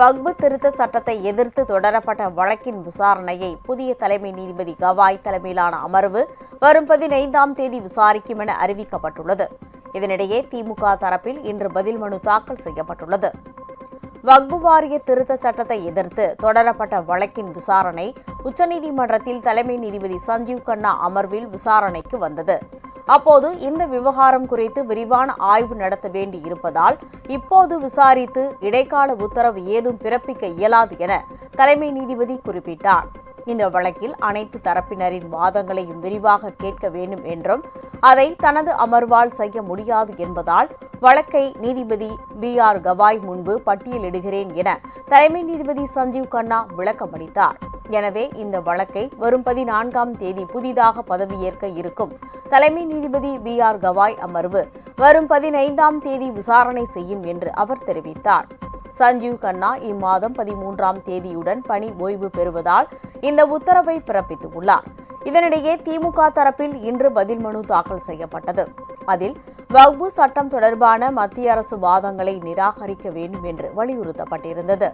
வக்பு திருத்த சட்டத்தை எதிர்த்து தொடரப்பட்ட வழக்கின் விசாரணையை புதிய தலைமை நீதிபதி கவாய் தலைமையிலான அமர்வு வரும் பதினைந்தாம் தேதி விசாரிக்கும் என அறிவிக்கப்பட்டுள்ளது. இதனிடையே திமுக தரப்பில் இன்று பதில் மனு தாக்கல் செய்யப்பட்டுள்ளது. வக்பு வாரிய திருத்த சட்டத்தை எதிர்த்து தொடரப்பட்ட வழக்கின் விசாரணை உச்சநீதிமன்றத்தில் தலைமை நீதிபதி சஞ்சீவ் கண்ணா அமர்வில் விசாரணைக்கு வந்தது. அப்போது இந்த விவகாரம் குறித்து விரிவான ஆய்வு நடத்த வேண்டி இருப்பதால் இப்போது விசாரித்து இடைக்கால உத்தரவு ஏதும் பிறப்பிக்க இயலாது என தலைமை நீதிபதி குறிப்பிட்டார். இந்த வழக்கில் அனைத்து தரப்பினரின் வாதங்களையும் விரிவாக கேட்க வேண்டும் என்றும் அதை தனது அமர்வால் செய்ய முடியாது என்பதால் வழக்கை நீதிபதி பி ஆர் கவாய் முன்பு பட்டியலிடுகிறேன் என தலைமை நீதிபதி சஞ்சீவ் கண்ணா விளக்கமளித்தார் எனவே இந்த வழக்கை வரும் பதினான்காம் தேதி புதிதாக பதவியேற்க இருக்கும் தலைமை நீதிபதி பி ஆர் கவாய் அமர்வு வரும் பதினைந்தாம் தேதி விசாரணை செய்யும் என்று அவர் தெரிவித்தார். சஞ்சீவ் கண்ணா இம்மாதம் பதிமூன்றாம் தேதியுடன் பணி ஓய்வு பெறுவதால் இந்த உத்தரவை பிறப்பித்துள்ளார். இதனிடையே திமுக தரப்பில் இன்று பதில் மனு தாக்கல் செய்யப்பட்டது. அதில் வக்பு சட்டம் தொடர்பான மத்திய அரசு வாதங்களை நிராகரிக்க வேண்டும் என்று வலியுறுத்தப்பட்டிருந்தது.